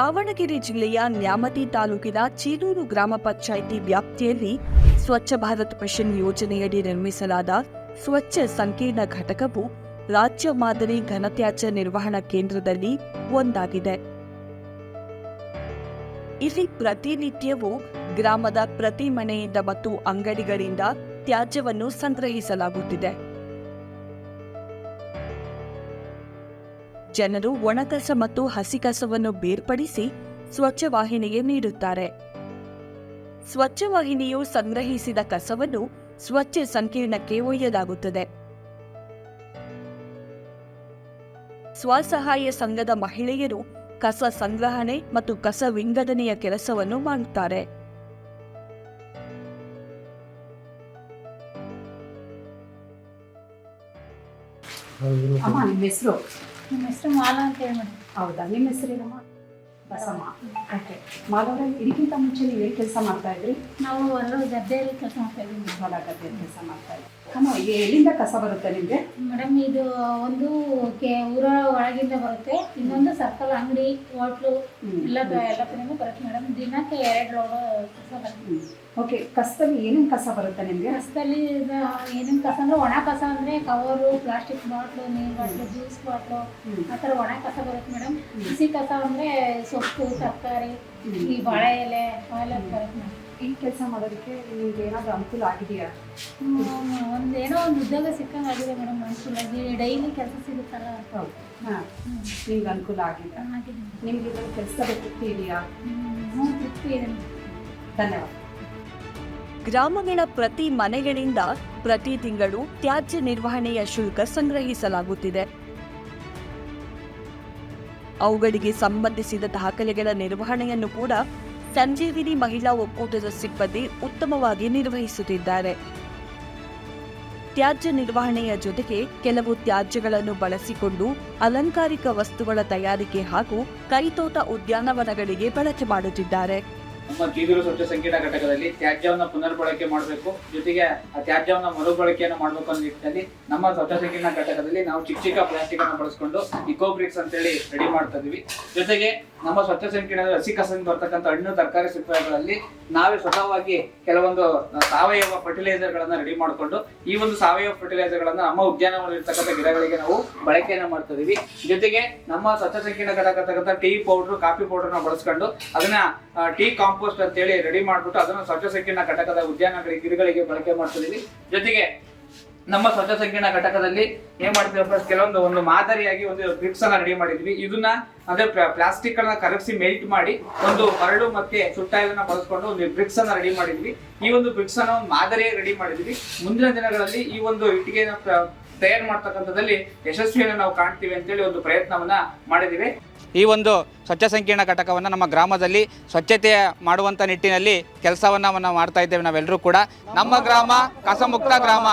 ದಾವಣಗೆರೆ ಜಿಲ್ಲೆಯ ನ್ಯಾಮತಿ ತಾಲೂಕಿನ ಚೀರೂರು ಗ್ರಾಮ ಪಂಚಾಯಿತಿ ವ್ಯಾಪ್ತಿಯಲ್ಲಿ ಸ್ವಚ್ಛ ಭಾರತ್ ಮಿಷನ್ ಯೋಜನೆಯಡಿ ನಿರ್ಮಿಸಲಾದ ಸ್ವಚ್ಛ ಸಂಕೀರ್ಣ ಘಟಕವು ರಾಜ್ಯ ಮಾದರಿ ಘನತ್ಯಾಜ್ಯ ನಿರ್ವಹಣಾ ಕೇಂದ್ರದಲ್ಲಿ ಒಂದಾಗಿದೆ. ಇಲ್ಲಿ ಪ್ರತಿನಿತ್ಯವೂ ಗ್ರಾಮದ ಪ್ರತಿ ಮನೆಯಿಂದ ಮತ್ತು ಅಂಗಡಿಗಳಿಂದ ತ್ಯಾಜ್ಯವನ್ನು ಸಂಗ್ರಹಿಸಲಾಗುತ್ತಿದೆ. ಜನರು ಒಣಕಸ ಮತ್ತು ಹಸಿ ಕಸವನ್ನು ಬೇರ್ಪಡಿಸಿ ಸ್ವಚ್ಛ ವಾಹಿನಿಗೆ ನೀಡುತ್ತಾರೆ. ಸ್ವಚ್ಛ ವಾಹಿನಿಯು ಸಂಗ್ರಹಿಸಿದ ಕಸವನ್ನು ಸ್ವಚ್ಛ ಸಂಕೀರ್ಣಕ್ಕೆ ಒಯ್ಯಲಾಗುತ್ತದೆ. ಸ್ವಸಹಾಯ ಸಂಘದ ಮಹಿಳೆಯರು ಕಸ ಸಂಗ್ರಹಣೆ ಮತ್ತು ಕಸ ವಿಂಗಡಣೆಯ ಕೆಲಸವನ್ನು ಮಾಡುತ್ತಾರೆ. ಅಮ್ಮ ನಿಮ್ಮ ಹೆಸರು? ನಮ್ಮ ಹೆಸರು ಮಾಲಾ ಅಂತ ಹೇಳಿ ಮೇಡಮ್. ಹೌದಾ? ನಿಮ್ಮ ಹೆಸರೇನಮ್ಮ ಬಸಮ್ಮ. ಓಕೆ. ಮಾಧವರ ಇದಕ್ಕಿಂತ ಮುಂಚೆ ನೀವು ಏನು ಕೆಲಸ ಮಾಡ್ತಾ ಇದ್ರಿ? ನಾವು ಹೊರ ಗದ್ದೆಯಲ್ಲಿ ಕೆಲಸ ಮಾಡ್ತಾ ಇದ್ದೀವಿ. ಹೊಲ ಗದ್ದೆ ಕೆಲಸ ಮಾಡ್ತಾ ಇದ್ವಿ ಅಮ್ಮ ಈಗ ಎಲ್ಲಿಂದ ಕಸ ಬರುತ್ತೆ ನಿಮಗೆ? ಮೇಡಮ್ ಇದು ಒಂದು ಕೆ ಊರ ಒಳಗಿಂದ ಬರುತ್ತೆ. ಇನ್ನೊಂದು ಸರ್ಕಲ್ ಅಂಗಡಿ ಹೋಟ್ಲು ಎಲ್ಲ ಎಲ್ಲ ಕಡೆನೂ ಬರುತ್ತೆ ಮೇಡಮ್. ದಿನಕ್ಕೆ ಎರಡು ಲೋಡ್ ಕಸ ಬರುತ್ತೆ. ಓಕೆ ಕಸದಲ್ಲಿ ಏನೇನು ಕಸ ಬರುತ್ತೆ ನಿಮಗೆ? ಕಸದಲ್ಲಿ ಏನೇನು ಕಸ ಅಂದರೆ ಒಣ ಕಸ ಅಂದರೆ ಕವರು ಪ್ಲಾಸ್ಟಿಕ್ ಬಾಟ್ಲು ನೀರು ಬಾಟ್ಲು ಜ್ಯೂಸ್ ಬಾಟ್ಲು ಆ ಥರ ಒಣ ಕಸ ಬರುತ್ತೆ ಮೇಡಮ್. ಬಿಸಿ ಕಸ ಅಂದರೆ ಸೊಪ್ಪು ತರಕಾರಿ ಈ ಬಾಳೆ ಎಲೆ ಅವೆಲ್ಲ ಈ ಕೆಲಸ ಮಾಡೋದಕ್ಕೆ ನಿಮ್ಗೆ ಏನಾದರೂ ಅನುಕೂಲ ಆಗಿದೆಯಾ? ಒಂದು ಏನೋ ಒಂದು ಉದ್ಯೋಗ ಸಿಕ್ಕಂಗೆ ಆಗಿದೆ ಮೇಡಮ್ ಅನುಕೂಲ ಡೈಲಿ ಕೆಲಸ ಸಿಗುತ್ತಲ್ಲ ಹೌದು. ಹಾಂ ನಿಮ್ಗೆ ಅನುಕೂಲ ಆಗಿದೆ. ಆಗಿದೆ. ನಿಮ್ಗೆ ಇದ್ರಲ್ಲಿ ಕೆಲಸದ ತೃಪ್ತಿ ಇದೆಯಾ? ಹ್ಞೂ ತೃಪ್ತಿ ಇದೆ ಧನ್ಯವಾದ. ಗ್ರಾಮಗಳ ಪ್ರತಿ ಮನೆಗಳಿಂದ ಪ್ರತಿ ತಿಂಗಳು ತ್ಯಾಜ್ಯ ನಿರ್ವಹಣೆಯ ಶುಲ್ಕ ಸಂಗ್ರಹಿಸಲಾಗುತ್ತಿದೆ. ಅವುಗಳಿಗೆ ಸಂಬಂಧಿಸಿದ ದಾಖಲೆಗಳ ನಿರ್ವಹಣೆಯನ್ನು ಕೂಡ ಸಂಜೀವಿನಿ ಮಹಿಳಾ ಒಕ್ಕೂಟದ ಸಿಬ್ಬಂದಿ ಉತ್ತಮವಾಗಿ ನಿರ್ವಹಿಸುತ್ತಿದ್ದಾರೆ. ತ್ಯಾಜ್ಯ ನಿರ್ವಹಣೆಯ ಜೊತೆಗೆ ಕೆಲವು ತ್ಯಾಜ್ಯಗಳನ್ನು ಬಳಸಿಕೊಂಡು ಅಲಂಕಾರಿಕ ವಸ್ತುಗಳ ತಯಾರಿಕೆ ಹಾಗೂ ಕೈತೋಟ ಉದ್ಯಾನವನಗಳಿಗೆ ಬಳಕೆ ಮಾಡುತ್ತಿದ್ದಾರೆ. ನಮ್ಮ ಜೀವಿರು ಸ್ವಚ್ಛ ಸಂಕೀರ್ಣ ಘಟಕದಲ್ಲಿ ತ್ಯಾಜ್ಯವನ್ನು ಪುನರ್ಬಳಕೆ ಮಾಡಬೇಕು. ಜೊತೆಗೆ ಆ ತ್ಯಾಜ್ಯವನ್ನು ಮರುಬಳಕೆಯನ್ನು ಮಾಡಬೇಕು ಅನ್ನೋ ನಿಟ್ಟಿನಲ್ಲಿ ನಮ್ಮ ಸ್ವಚ್ಛ ಸಂಕೀರ್ಣ ಘಟಕದಲ್ಲಿ ನಾವು ಚಿಕ್ಕ ಚಿಕ್ಕ ಪ್ಲಾಸ್ಟಿಕ್ ಅನ್ನು ಬಳಸ್ಕೊಂಡು ಇಕೋ ಬ್ರಿಕ್ಸ್ ಅಂತೇಳಿ ರೆಡಿ ಮಾಡ್ತಾ ಇದೀವಿ ಜೊತೆಗೆ ನಮ್ಮ ಸ್ವಚ್ಛ ಸಂಕೀರ್ಣದ ಹಸಿ ಕಸದಿಂದ ಬರ್ತಕ್ಕಂಥ ಹಣ್ಣು, ತರಕಾರಿ, ಸಿಪ್ಪೆಗಳಲ್ಲಿ ನಾವೇ ಸ್ವತಃವಾಗಿ ಕೆಲವೊಂದು ಸಾವಯವ ಫರ್ಟಿಲೈಸರ್ ಗಳನ್ನ ರೆಡಿ ಮಾಡಿಕೊಂಡು ಈ ಒಂದು ಸಾವಯವ ಫರ್ಟಿಲೈಸರ್ ಗಳನ್ನ ನಮ್ಮ ಉದ್ಯಾನವನ ಇರ್ತಕ್ಕಂಥ ಗಿಡಗಳಿಗೆ ನಾವು ಬಳಕೆಯನ್ನು ಮಾಡ್ತಾ ಇದೀವಿ ಜೊತೆಗೆ ನಮ್ಮ ಸ್ವಚ್ಛ ಸಂಕೀರ್ಣ ಘಟಕ ಟೀ ಪೌಡರ್ ಕಾಫಿ ಪೌಡರ್ನ ಬಳಸ್ಕೊಂಡು ಅದನ್ನ ಟೀ ಟೀ ಕಾಂಪೋಸ್ಟ್ ಅಂತೇಳಿ ರೆಡಿ ಮಾಡ್ಬಿಟ್ಟು ಅದನ್ನು ಸ್ವಚ್ಛ ಸಂಕೀರ್ಣ ಘಟಕದ ಉದ್ಯಾನಗಳಿಗೆ ಗಿಡಗಳಿಗೆ ಬಳಕೆ ಮಾಡ್ತಿದೀವಿ ಜೊತೆಗೆ ನಮ್ಮ ಸ್ವಚ್ಛ ಸಂಕೀರ್ಣ ಘಟಕದಲ್ಲಿ ಏನ್ ಮಾಡ್ತೀವಿ ಕೆಲವೊಂದು ಒಂದು ಮಾದರಿಯಾಗಿ ಒಂದು ಬ್ರಿಕ್ಸ್ ಅನ್ನ ರೆಡಿ ಮಾಡಿದ್ವಿ. ಇದನ್ನ ಅಂದ್ರೆ ಪ್ಲಾಸ್ಟಿಕ್ ಅನ್ನ ಕರಗಿಸಿ ಮೆಲ್ಟ್ ಮಾಡಿ ಒಂದು ಮರಳು ಮತ್ತೆ ಸುಟ್ಟಾಯದನ್ನ ಬಳಸ್ಕೊಂಡು ಒಂದು ಬ್ರಿಕ್ಸ್ ಅನ್ನ ರೆಡಿ ಮಾಡಿದ್ವಿ. ಈ ಒಂದು ಬ್ರಿಕ್ಸ್ ಅನ್ನ ಒಂದು ಮಾದರಿಯಾಗಿ ರೆಡಿ ಮಾಡಿದ್ವಿ. ಮುಂದಿನ ದಿನಗಳಲ್ಲಿ ಈ ಒಂದು ಇಟ್ಟಿಗೆನ ತಯಾರು ಮಾಡ್ತಕ್ಕಂಥದ್ದಲ್ಲಿ ಯಶಸ್ವಿಯನ್ನು ನಾವು ಕಾಣ್ತೀವಿ ಅಂತೇಳಿ ಒಂದು ಪ್ರಯತ್ನವನ್ನ ಮಾಡಿದ್ದೀವಿ. ಈ ಒಂದು ಸ್ವಚ್ಛ ಸಂಕೀರ್ಣ ಘಟಕವನ್ನು ನಮ್ಮ ಗ್ರಾಮದಲ್ಲಿ ಸ್ವಚ್ಛತೆ ಮಾಡುವಂಥ ನಿಟ್ಟಿನಲ್ಲಿ ಕೆಲಸವನ್ನು ನಾವು ಮಾಡ್ತಾ ಇದ್ದೇವೆ ನಾವೆಲ್ಲರೂ ಕೂಡ. ನಮ್ಮ ಗ್ರಾಮ ಕಸಮುಕ್ತ ಗ್ರಾಮ.